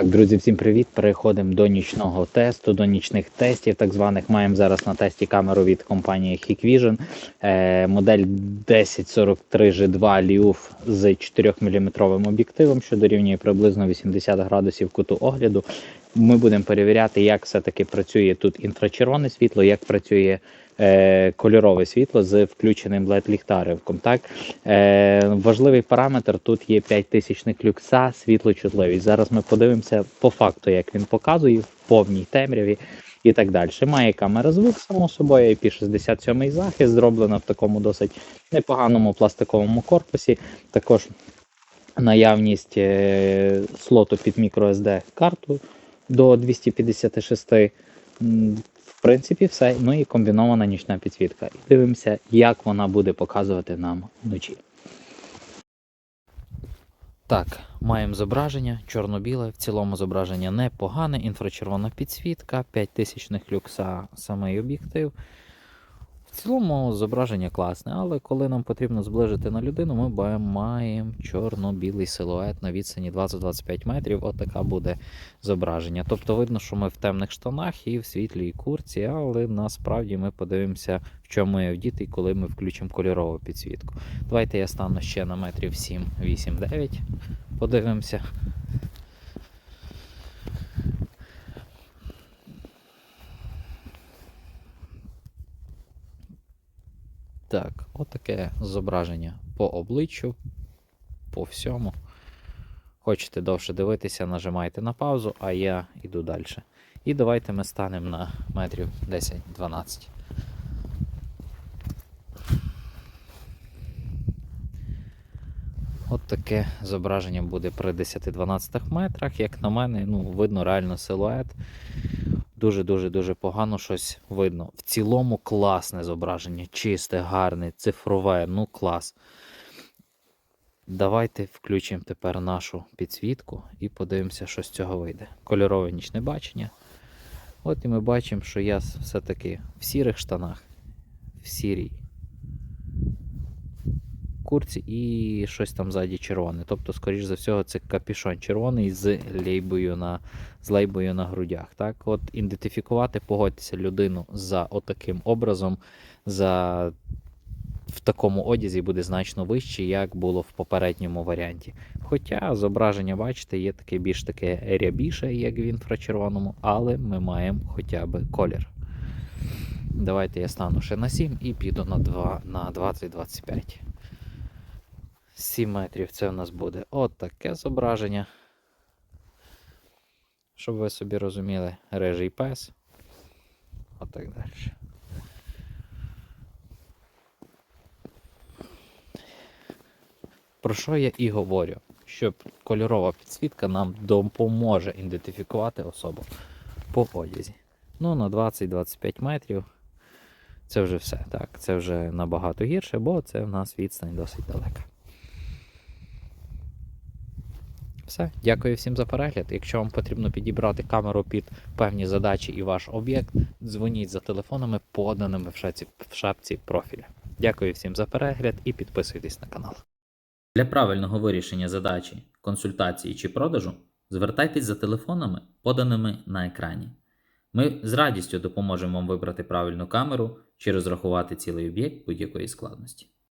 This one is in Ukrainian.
Так, друзі, всім привіт. Переходимо до нічного тесту, до нічних тестів. Так званих маємо зараз на тесті камеру від компанії Hikvision. Е, модель 1043 G2 Liuf з 4-мм об'єктивом, що дорівнює приблизно 80 градусів куту огляду. Ми будемо перевіряти, як все-таки працює тут інфрачервоне світло, як працює е, кольорове світло з включеним led ліхтариком. Так? Е, важливий параметр тут є 5000 люкса, світлочутливість. Зараз ми подивимося по факту, як він показує в повній темряві і так далі. Має камера звук, само собою, IP67 захист, зроблено в такому досить непоганому пластиковому корпусі. Також наявність е, слоту під microSD карту до 256. В принципі, все. Ну і комбінована нічна підсвітка. І дивимося, як вона буде показувати нам вночі. Так, маємо зображення чорно-біле. В цілому зображення непогане, інфрачервона підсвітка, 5000 люкса самий об'єктив. В цілому зображення класне, але коли нам потрібно зближити на людину, ми маємо чорно-білий силует на відстані 20-25 метрів. Отака буде зображення. Тобто видно, що ми в темних штанах і в світлій курці, але насправді ми подивимося, в чому я вдітий, коли ми включимо кольорову підсвітку. Давайте я стану ще на метрів 7, 8, 9. Подивимося. Так, отаке зображення по обличчю, по всьому. Хочете довше дивитися, нажимайте на паузу, а я йду далі. І давайте ми станемо на метрів 10-12. От таке зображення буде при 10-12 метрах. Як на мене, ну, видно реально силует. Дуже-дуже дуже погано щось видно. В цілому класне зображення, чисте, гарне, цифрове, ну клас. Давайте включимо тепер нашу підсвітку і подивимося, що з цього вийде. Кольорове нічне бачення. От і ми бачимо, що я все-таки в сірих штанах, в сірій курці і щось там ззаді червоне. Тобто, скоріш за всього, це капюшон червоний з лейбою на, з лейбою на грудях. Так? От ідентифікувати, погодьтеся людину за отаким образом, за в такому одязі буде значно вище, як було в попередньому варіанті. Хоча зображення, бачите, є таке більш таке рябіше, як в інфрачервоному, але ми маємо хоча б колір. Давайте я стану ще на 7 і піду на 2, на 20-25. 7 метрів це у нас буде от таке зображення. Щоб ви собі розуміли, режий пес. Отак далі. Про що я і говорю? Що кольорова підсвітка нам допоможе ідентифікувати особу по одязі. Ну, на 20-25 метрів це вже все. Так, це вже набагато гірше, бо це в нас відстань досить далека. Все, дякую всім за перегляд. Якщо вам потрібно підібрати камеру під певні задачі і ваш об'єкт, дзвоніть за телефонами, поданими в шапці, в шапці профіля. Дякую всім за перегляд і підписуйтесь на канал. Для правильного вирішення задачі, консультації чи продажу звертайтесь за телефонами, поданими на екрані. Ми з радістю допоможемо вам вибрати правильну камеру чи розрахувати цілий об'єкт будь-якої складності.